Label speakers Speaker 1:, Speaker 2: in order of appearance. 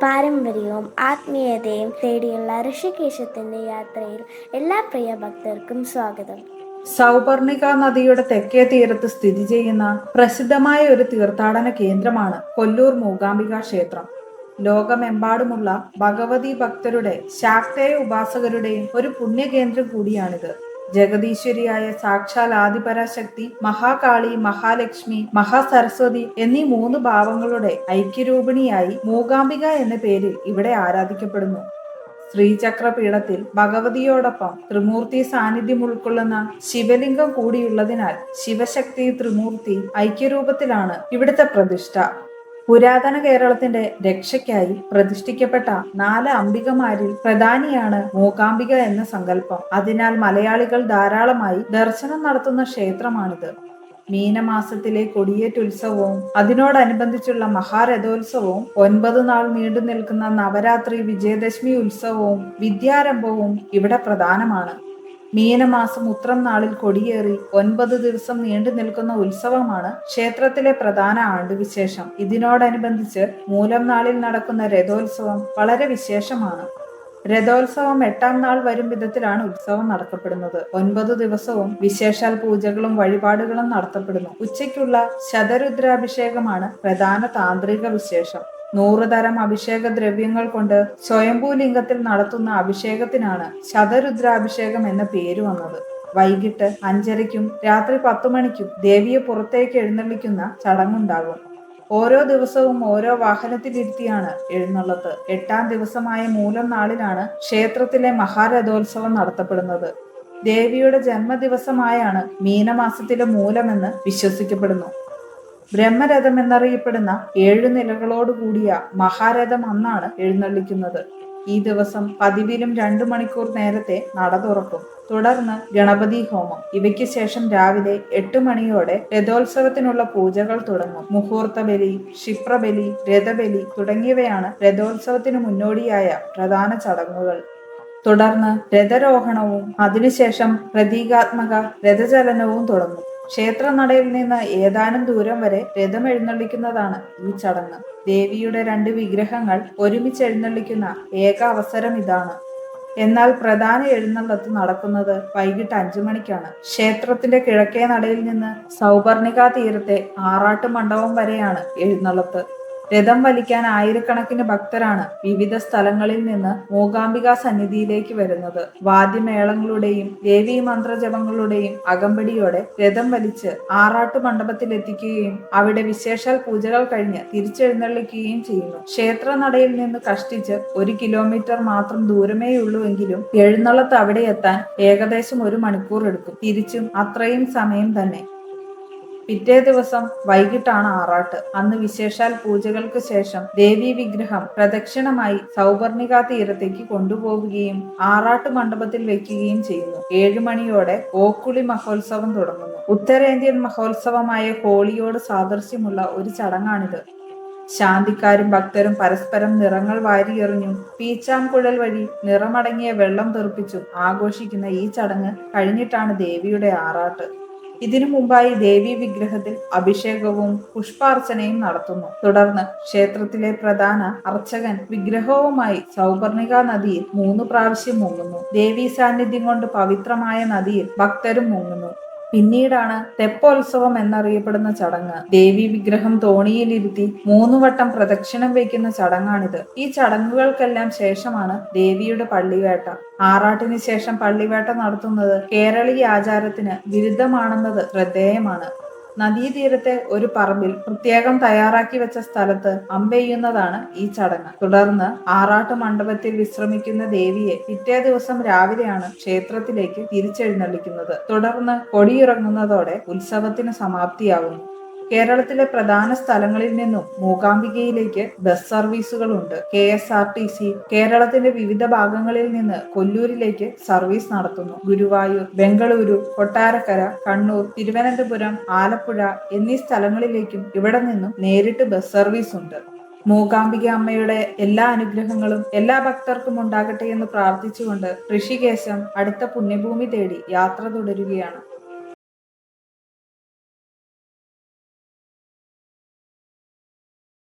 Speaker 1: പാരമ്പര്യവും ആത്മീയതയും തേടിയുള്ള ഋഷികേശത്തിന്റെ യാത്രയിൽ എല്ലാ പ്രിയ ഭക്തർക്കും സ്വാഗതം.
Speaker 2: സൗപർണിക നദിയുടെ തെക്കേ തീരത്ത് സ്ഥിതി ചെയ്യുന്ന പ്രസിദ്ധമായ ഒരു തീർത്ഥാടന കേന്ദ്രമാണ് കൊല്ലൂർ മൂകാംബിക ക്ഷേത്രം. ലോകമെമ്പാടുമുള്ള ഭഗവതി ഭക്തരുടെ ശാക്തേയ ഉപാസകരുടെയും ഒരു പുണ്യകേന്ദ്രം കൂടിയാണിത്. ജഗദീശ്വരിയായ സാക്ഷാൽ ആദിപരാശക്തി മഹാകാളി മഹാലക്ഷ്മി മഹാസരസ്വതി എന്നീ മൂന്ന് ഭാവങ്ങളുടെ ഐക്യരൂപിണിയായി മൂകാംബിക എന്ന പേരിൽ ഇവിടെ ആരാധിക്കപ്പെടുന്നു. ശ്രീചക്രപീഠത്തിൽ ഭഗവതിയോടൊപ്പം ത്രിമൂർത്തി സാന്നിധ്യം ഉൾക്കൊള്ളുന്ന ശിവലിംഗം കൂടിയുള്ളതിനാൽ ശിവശക്തി ത്രിമൂർത്തി ഐക്യരൂപത്തിലാണ് ഇവിടുത്തെ പ്രതിഷ്ഠ. പുരാതന കേരളത്തിന്റെ രക്ഷയ്ക്കായി പ്രതിഷ്ഠിക്കപ്പെട്ട നാല് അംബികമാരിൽ പ്രധാനിയാണ് മൂകാംബിക എന്ന സങ്കല്പം. അതിനാൽ മലയാളികൾ ധാരാളമായി ദർശനം നടത്തുന്ന ക്ഷേത്രമാണിത്. മീനമാസത്തിലെ കൊടിയേറ്റുത്സവവും അതിനോടനുബന്ധിച്ചുള്ള മഹാരഥോത്സവവും ഒൻപത് നാൾ നീണ്ടു നിൽക്കുന്ന നവരാത്രി വിജയദശമി ഉത്സവവും വിദ്യാരംഭവും ഇവിടെ പ്രധാനമാണ്. മീനമാസം ഉത്രം നാളിൽ കൊടിയേറി ഒൻപത് ദിവസം നീണ്ടു നിൽക്കുന്ന ഉത്സവമാണ് ക്ഷേത്രത്തിലെ പ്രധാന ആണ്ടുവിശേഷം. ഇതിനോടനുബന്ധിച്ച് മൂലം നാളിൽ നടക്കുന്ന രഥോത്സവം വളരെ വിശേഷമാണ്. രഥോത്സവം എട്ടാം നാൾ വരും വിധത്തിലാണ് ഉത്സവം നടത്തപ്പെടുന്നത്. ഒൻപത് ദിവസവും വിശേഷാൽ പൂജകളും വഴിപാടുകളും നടത്തപ്പെടുന്നു. ഉച്ചയ്ക്കുള്ള ശതരുദ്രാഭിഷേകമാണ് പ്രധാന താന്ത്രിക വിശേഷം. നൂറ് തരം അഭിഷേക ദ്രവ്യങ്ങൾ കൊണ്ട് സ്വയംഭൂ ലിംഗത്തിൽ നടത്തുന്ന അഭിഷേകത്തിനാണ് ശതരുദ്രാഭിഷേകം എന്ന പേര് വന്നത്. വൈകിട്ട് അഞ്ചരയ്ക്കും രാത്രി പത്തു മണിക്കും ദേവിയെ പുറത്തേക്ക് എഴുന്നള്ളിക്കുന്ന ചടങ്ങുണ്ടാകും. ഓരോ ദിവസവും ഓരോ വാഹനത്തിലിരുത്തിയാണ് എഴുന്നള്ളത്ത് എട്ടാം ദിവസമായ മൂലം നാളിലാണ് ക്ഷേത്രത്തിലെ മഹാരഥോത്സവം നടത്തപ്പെടുന്നത്. ദേവിയുടെ ജന്മദിവസമായാണ് മീനമാസത്തിലെ മൂലമെന്ന് വിശ്വസിക്കപ്പെടുന്നു. ബ്രഹ്മരഥം എന്നറിയപ്പെടുന്ന ഏഴു നിലകളോടുകൂടിയ മഹാരഥം അന്നാണ് എഴുന്നള്ളിക്കുന്നത്. ഈ ദിവസം പതിവിലും രണ്ടു മണിക്കൂർ നേരത്തെ നട തുറക്കും. തുടർന്ന് ഗണപതി ഹോമം. ഇവയ്ക്ക് ശേഷം രാവിലെ എട്ട് മണിയോടെ രഥോത്സവത്തിനുള്ള പൂജകൾ തുടങ്ങും. മുഹൂർത്ത ബലി ക്ഷിപ്രബലി രഥബലി തുടങ്ങിയവയാണ് രഥോത്സവത്തിന് മുന്നോടിയായ പ്രധാന ചടങ്ങുകൾ. തുടർന്ന് രഥരോഹണവും അതിനുശേഷം പ്രതീകാത്മക രഥചലനവും തുടങ്ങും. ക്ഷേത്രനടയിൽ നിന്ന് ഏതാനും ദൂരം വരെ രഥം എഴുന്നള്ളിക്കുന്നതാണ് ഈ ചടങ്ങ്. ദേവിയുടെ രണ്ട് വിഗ്രഹങ്ങൾ ഒരുമിച്ച് എഴുന്നള്ളിക്കുന്ന ഏക അവസരം ഇതാണ്. എന്നാൽ പ്രധാന എഴുന്നള്ളത്ത് നടക്കുന്നത് വൈകിട്ട് അഞ്ചു മണിക്കാണ്. ക്ഷേത്രത്തിന്റെ കിഴക്കേ നടയിൽ നിന്ന് സൗപർണിക തീരത്തെ ആറാട്ട് മണ്ഡപം വരെയാണ് എഴുന്നള്ളത്ത്. രഥം വലിക്കാൻ ആയിരക്കണക്കിന് ഭക്തരാണ് വിവിധ സ്ഥലങ്ങളിൽ നിന്ന് മൂകാംബിക സന്നിധിയിലേക്ക് വരുന്നത്. വാദ്യമേളങ്ങളുടെയും ദേവി മന്ത്രജപങ്ങളുടെയും അകമ്പടിയോടെ രഥം വലിച്ച് ആറാട്ട് മണ്ഡപത്തിലെത്തിക്കുകയും അവിടെ വിശേഷാൽ പൂജകൾ കഴിഞ്ഞ് തിരിച്ചെഴുന്നള്ളിക്കുകയും ചെയ്യുന്നു. ക്ഷേത്ര നടയിൽ നിന്ന് കഷ്ടിച്ച് ഒരു കിലോമീറ്റർ മാത്രം ദൂരമേയുള്ളൂവെങ്കിലും എഴുന്നള്ളത്ത് അവിടെ എത്താൻ ഏകദേശം ഒരു മണിക്കൂർ എടുക്കും. തിരിച്ചും അത്രയും സമയം തന്നെ. പിറ്റേ ദിവസം വൈകിട്ടാണ് ആറാട്ട്. അന്ന് വിശേഷാൽ പൂജകൾക്ക് ശേഷം ദേവീ വിഗ്രഹം പ്രദക്ഷിണമായി സൗവർണിക തീരത്തേക്ക് കൊണ്ടുപോവുകയും ആറാട്ട് മണ്ഡപത്തിൽ വെക്കുകയും ചെയ്യുന്നു. ഏഴു മണിയോടെ ഓക്കുളി മഹോത്സവം തുടങ്ങുന്നു. ഉത്തരേന്ത്യൻ മഹോത്സവമായ ഹോളിയോട് സാദൃശ്യമുള്ള ഒരു ചടങ്ങാണിത്. ശാന്തിക്കാരും ഭക്തരും പരസ്പരം നിറങ്ങൾ വാരിയെറിഞ്ഞും പീച്ചാംകുഴൽ വഴി നിറമടങ്ങിയ വെള്ളം തെറിപ്പിച്ചും ആഘോഷിക്കുന്ന ഈ ചടങ്ങ് കഴിഞ്ഞിട്ടാണ് ദേവിയുടെ ആറാട്ട്. ഇതിനു മുമ്പായി ദേവി വിഗ്രഹത്തിൽ അഭിഷേകവും പുഷ്പാർച്ചനയും നടത്തുന്നു. തുടർന്ന് ക്ഷേത്രത്തിലെ പ്രധാന അർച്ചകൻ വിഗ്രഹവുമായി സൗപർണിക നദിയിൽ മൂന്ന് പ്രാവശ്യം മുങ്ങുന്നു. ദേവീ സാന്നിധ്യം കൊണ്ട് പവിത്രമായ നദിയിൽ ഭക്തരും മുങ്ങുന്നു. പിന്നീടാണ് തെപ്പോത്സവം എന്നറിയപ്പെടുന്ന ചടങ്ങ്. ദേവി വിഗ്രഹം തോണിയിലിരുത്തി മൂന്ന് വട്ടം പ്രദക്ഷിണം വയ്ക്കുന്ന ചടങ്ങാണിത്. ഈ ചടങ്ങുകൾക്കെല്ലാം ശേഷമാണ് ദേവിയുടെ പള്ളിവേട്ട. ആറാട്ടിന് ശേഷം പള്ളിവേട്ട നടത്തുന്നത് കേരളീയ ആചാരത്തിന് വിരുദ്ധമാണെന്നത് ശ്രദ്ധേയമാണ്. നദീതീരത്തെ ഒരു പറമ്പിൽ പ്രത്യേകം തയ്യാറാക്കി വെച്ച സ്ഥലത്ത് അമ്പെയ്യുന്നതാണ് ഈ ചടങ്ങ്. തുടർന്ന് ആറാട്ട് മണ്ഡപത്തിൽ വിശ്രമിക്കുന്ന ദേവിയെ പിറ്റേ ദിവസം രാവിലെയാണ് ക്ഷേത്രത്തിലേക്ക് തിരിച്ചെഴുന്നള്ളിക്കുന്നത്. തുടർന്ന് കൊടിയിറങ്ങുന്നതോടെ ഉത്സവത്തിന് സമാപ്തിയാകുന്നു. കേരളത്തിലെ പ്രധാന സ്ഥലങ്ങളിൽ നിന്നും മൂകാംബികയിലേക്ക് bus സർവീസുകളുണ്ട്. K S R T C കേരളത്തിന്റെ വിവിധ ഭാഗങ്ങളിൽ നിന്ന് കൊല്ലൂരിലേക്ക് സർവീസ് നടത്തുന്നു. ഗുരുവായൂർ ബംഗളൂരു കൊട്ടാരക്കര കണ്ണൂർ തിരുവനന്തപുരം ആലപ്പുഴ എന്നീ സ്ഥലങ്ങളിലേക്കും ഇവിടെ നിന്നും നേരിട്ട് ബസ് സർവീസ് ഉണ്ട് മൂകാംബിക അമ്മയുടെ എല്ലാ അനുഗ്രഹങ്ങളും എല്ലാ ഭക്തർക്കും ഉണ്ടാകട്ടെ എന്ന് പ്രാർത്ഥിച്ചുകൊണ്ട് ഋഷികേശം അടുത്ത പുണ്യഭൂമി തേടി യാത്ര തുടരുകയാണ്.